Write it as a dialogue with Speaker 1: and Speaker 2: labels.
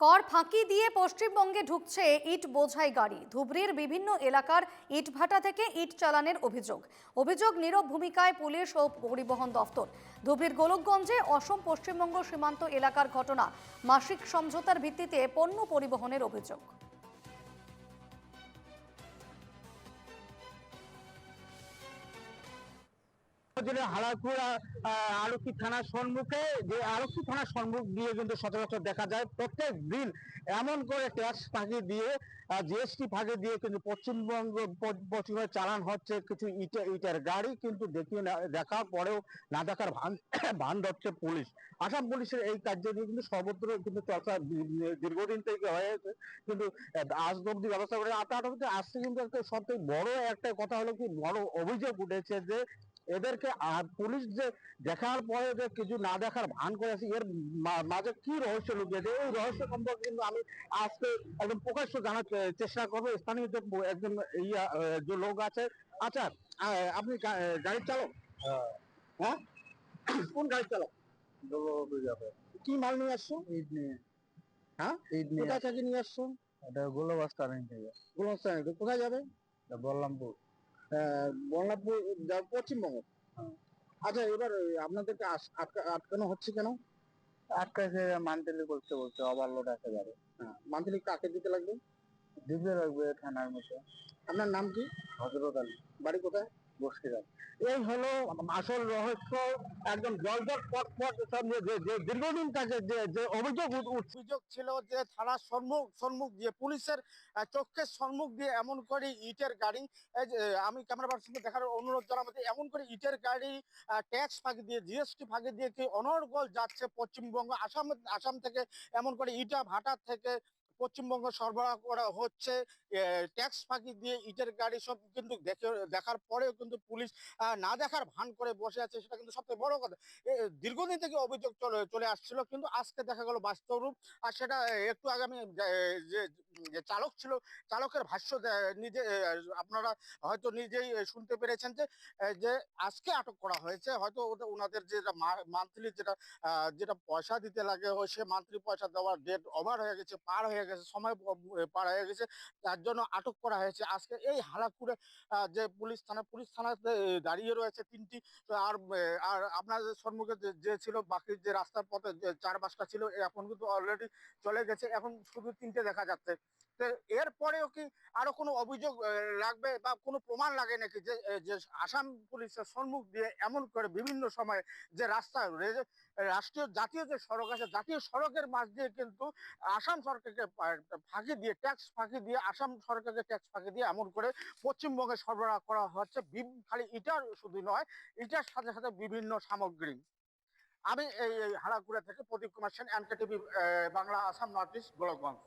Speaker 1: কর ফাঁকি দিয়ে পশ্চিমবঙ্গে ঢুকছে ইট বোঝাই গাড়ি। ধুবড়ির বিভিন্ন এলাকার ইটভাটা থেকে ইট চালানের অভিযোগ। অভিযোগ নীরব ভূমিকায় পুলিশ ও পরিবহন দফতর। ধুবড়ির গোলকগঞ্জে অসম পশ্চিমবঙ্গ সীমান্ত এলাকার ঘটনা। মাসিক সমঝোতার ভিত্তিতে পণ্য পরিবহনের অভিযোগ।
Speaker 2: হালাকুড়া আরক্ষী থানার সম্মুখে যে আরক্ষী থানার সম্মুখ দিয়ে কিন্তু সচরাচর দেখা যায় প্রত্যেক দিন এমন করে ট্যাক্স ফাঁকি দিয়ে জিএসটি ফাঁকি দিয়ে কিন্তু পশ্চিমবঙ্গ চালান হচ্ছে কিছু ইটে ইটের গাড়ি কিন্তু দেখিয়ে দেখার পরেও না দেখার ভান ভান ধরছে পুলিশ। আসাম পুলিশের এই কার্য নিয়ে কিন্তু সর্বত্র কিন্তু চর্চা দীর্ঘদিন থেকে হয়েছে কিন্তু আজ অব্দি ব্যবস্থা করে আটাটা আসছে কিন্তু একটা সবথেকে বড় একটা কথা হলো কি, বড় অভিযোগ উঠেছে যে এদেরকে আর পুলিশ যে দেখার পরে যে কিছু না দেখার ভান করেছে এর মাঝে কি রহস্য লুকিয়েছে এই রহস্য সম্পর্কে কিন্তু আমি আজকে একদম প্রকাশ্য জানার চেষ্টা করব। স্থানীয় যে একজন ইয়া যে লোক আছে আচ্ছা আপনি গাড়ির চালক? হ্যাঁ। কোন গাড়ির চালক? কি মাল নিয়ে আসছো
Speaker 3: ঈদ নিয়ে
Speaker 2: হ্যাঁ?
Speaker 3: ঈদ নিয়ে
Speaker 2: কোথায় থেকে নিয়ে আসছো
Speaker 3: এটা গোলো বাস টার্নিং থেকে।
Speaker 2: গুলস্তান কোথায় যাবে
Speaker 3: বললামপুর।
Speaker 2: যা- পশ্চিমবঙ্গ?
Speaker 3: হ্যাঁ।
Speaker 2: আচ্ছা এবার আপনাদেরকে আটকানো হচ্ছে কেন?
Speaker 3: আটকাছে মান্থলি করতে বলছে ওভারলোড আসে যাবে।
Speaker 2: মান্থলি কাকে দিতে লাগবে?
Speaker 3: দিতে লাগবে থানার মধ্যে।
Speaker 2: আপনার নাম কি?
Speaker 3: হজরত আলী
Speaker 2: বাড়ি কোথায়?
Speaker 3: বসিরাট
Speaker 2: এই হলো আসল রহস্য, একদম জলজট পট পট যে- দীর্ঘদিন কাছে যে যে অভিযোগ
Speaker 4: অভিযোগ ছিল যে থানার সম্মুখ সম্মুখ দিয়ে, পুলিশের চোখের সম্মুখ দিয়ে এমন করে ইটের গাড়ি আমি ক্যামেরা পার্সনকে দেখার অনুরোধ জানাব এমন করে ইটের গাড়ি ট্যাক্স ফাঁকি দিয়ে, জিএসটি ফাঁকি দিয়ে কি অনর্গল যাচ্ছে পশ্চিমবঙ্গ, আসাম আসাম থেকে এমন করে ইটা ভাটা থেকে পশ্চিমবঙ্গ সরবরাহ করা হচ্ছে ট্যাক্স ফাঁকি দিয়ে ইটের গাড়ি সব কিন্তু দেখে, দেখার পরেও কিন্তু পুলিশ না দেখার ভান করে বসে আছে, সেটা কিন্তু সবথেকে বড় কথা। দীর্ঘদিন থেকে অভিযোগ চলে চলে আসছিল, কিন্তু আজকে দেখা গেল বাস্তব রূপ আর সেটা একটু আগে আমি যে চালক ছিল, চালকের ভাষ্য নিজে আপনারা হয়তো নিজেই শুনতে পেরেছেন যে যে আজকে আটক করা হয়েছে, হয়তো ওটা ওনাদের যেটা মান্থলি যেটা যেটা পয়সা দিতে লাগে সে মান্থলি পয়সা দেওয়ার ডেট ওভার হয়ে গেছে, পার হয়ে গেছে, সময় পার হয়ে গেছে তার জন্য আটক করা হয়েছে। আজকে এই হালাকুড়ে যে পুলিশ থানা, পুলিশ থানাতে দাঁড়িয়ে রয়েছে তিনটি, আর আর আপনাদের সম্মুখে যে- ছিল, বাকি যে রাস্তার পথে চার পাঁচটা ছিল এখন কিন্তু অলরেডি চলে গেছে। এখন শুধু তিনটে দেখা যাচ্ছে। এরপরেও কি আরও কোনো অভিযোগ লাগবে বা কোনো প্রমাণ লাগে নাকি যে যে আসাম পুলিশের সম্মুখ দিয়ে এমন করে বিভিন্ন সময় যে রাস্তা রাষ্ট্রীয় জাতীয় যে সড়ক আছে, জাতীয় সড়কের মাঝ দিয়ে কিন্তু আসাম সরকারকে ফাঁকি দিয়ে, ট্যাক্স ফাঁকি দিয়ে, আসাম সরকারকে ট্যাক্স ফাঁকি দিয়ে এমন করে পশ্চিমবঙ্গে সরবরাহ করা হচ্ছে। খালি ইটার শুধু নয় এটার সাথে সাথে বিভিন্ন সামগ্রী। আমি এই হাড়াগুড়া থেকে Pradip Kumar Sen NK TV Bangla, Assam north east Golakganj